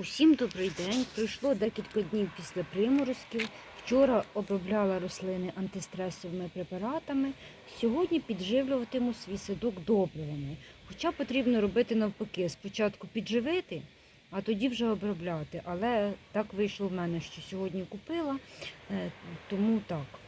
Усім добрий день. Пройшло декілька днів після приморозків. Вчора обробляла рослини антистресовими препаратами. Сьогодні підживлюватиму свій садок добривами. Хоча потрібно робити навпаки, спочатку підживити, а тоді вже обробляти. Але так вийшло в мене, що сьогодні купила, е, тому так.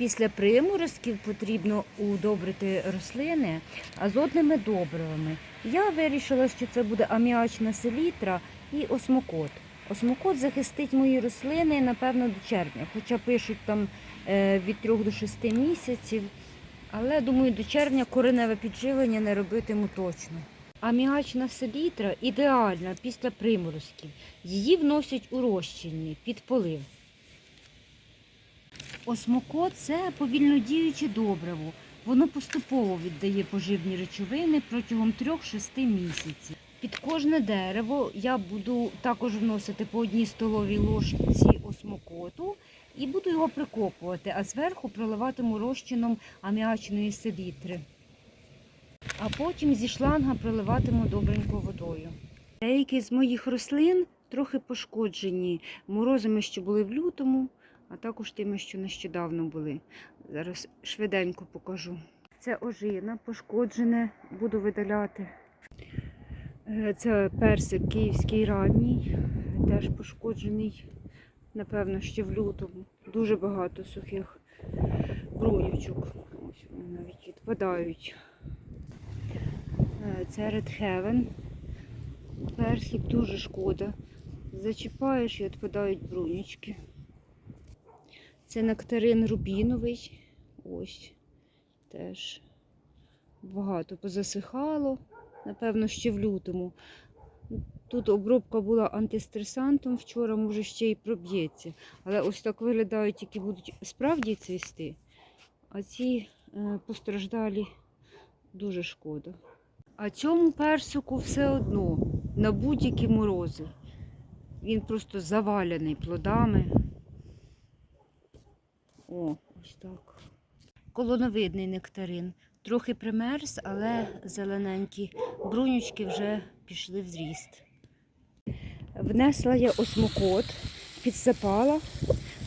Після приморозків потрібно удобрити рослини азотними добривами. Я вирішила, що це буде аміачна селітра і осмокот. Осмокот захистить мої рослини, напевно, до червня, хоча пишуть там е, від 3 до 6 місяців. Але думаю, до червня кореневе підживлення не робитиму точно. Аміачна селітра ідеальна після приморозків. Її вносять у розчинні під полив. Осмокот це повільнодіюче добриво. Воно поступово віддає поживні речовини протягом 3-6 місяців. Під кожне дерево я буду також вносити по одній столовій ложці осмокоту і буду його прикопувати, а зверху проливатиму розчином аміачної селітри. А потім зі шланга проливатиму добренько водою. Деякі з моїх рослин трохи пошкоджені морозами, що були в лютому, а також тими, що нещодавно були. Зараз швиденько покажу. Це ожина пошкоджене, буду видаляти. Е, Це персик київський ранній, теж пошкоджений, напевно, ще в лютому. Дуже багато сухих брунючок. Ось вони навіть відпадають. Е, Це Red Heaven. Персик дуже шкода. Зачіпаєш і відпадають брунючки. Це нектарин рубіновий. Ось теж багато позасихало, напевно, ще в лютому. Тут обробка була антистресантом, вчора, може, ще й проб'ється. Але ось так виглядають, які будуть справді цвісти. А ці е, постраждалі дуже шкода. А цьому персику все одно на будь-які морози. Він просто завалений плодами. О, ось так. Колоновидний нектарин. Трохи примерз, але зелененькі брунючки вже пішли в зріст. Внесла я осмокот, підсипала.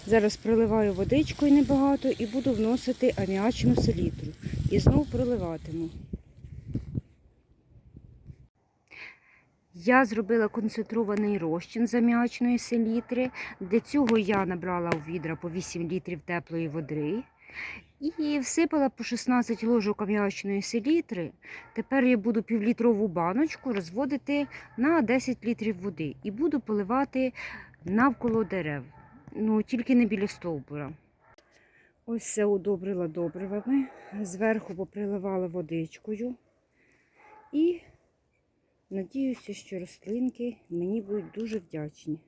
Зараз проливаю водичкою небагато і буду вносити аміачну селітру. І знову проливатиму. Я зробила концентрований розчин з аміачної селітри. Для цього я набрала у відра по 8 літрів теплої води і всипала по 16 ложок аміачної селітри. Тепер я буду півлітрову баночку розводити на 10 літрів води і буду поливати навколо дерев. Ну, тільки не біля стовбура. Ось все удобрила добривами. Зверху поприливала водичкою. І Надіюся, що рослинки мені будуть дуже вдячні.